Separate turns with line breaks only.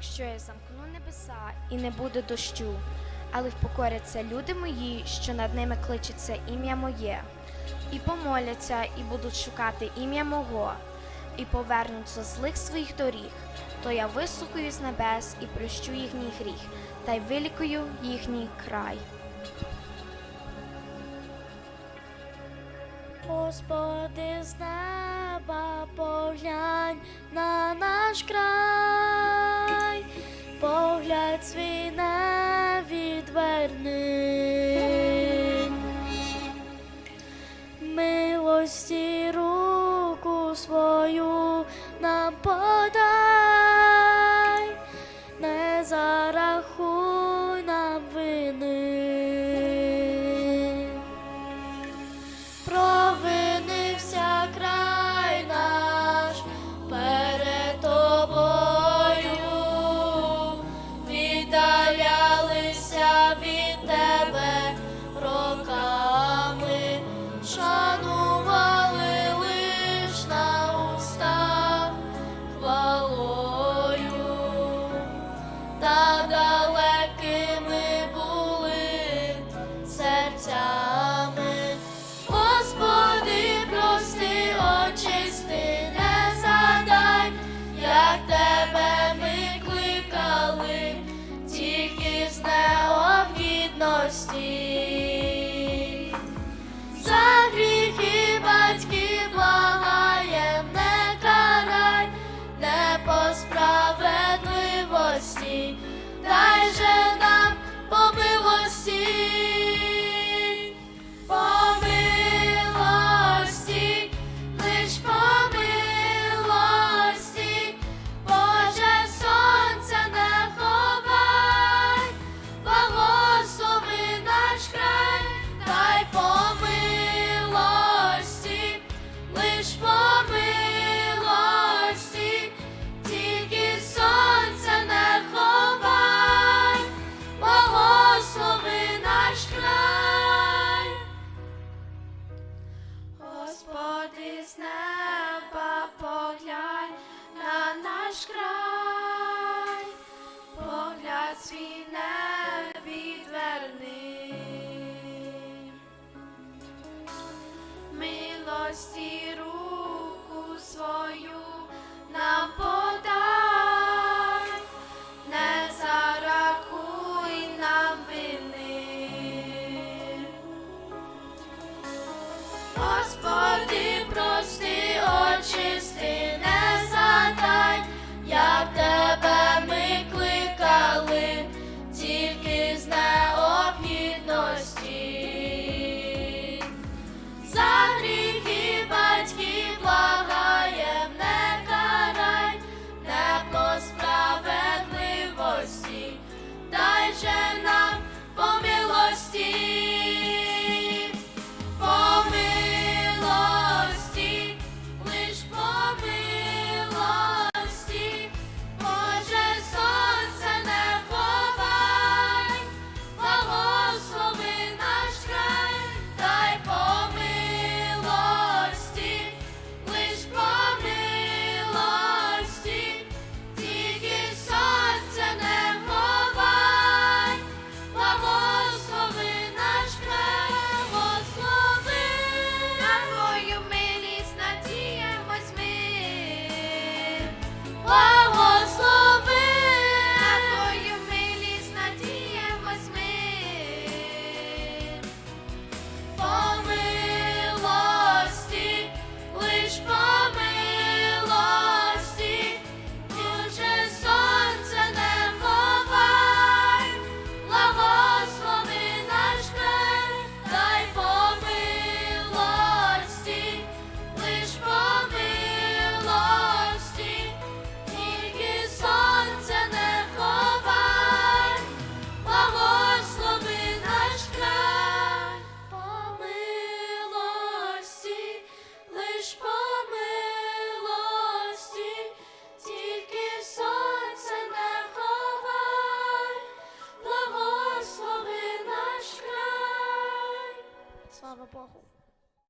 Якщо я замкну небеса і не буде дощу, але впокоряться люди мої, що над ними кличеться ім'я моє, і помоляться, і будуть шукати ім'я мого, і повернуться злих своїх доріг, то я вислухаю з небес і прощу їхній гріх, та й вилікую їхній край.
Господи, з неба поглянь на наш край, погляд свій не відверни. Милості руку свою нам подай,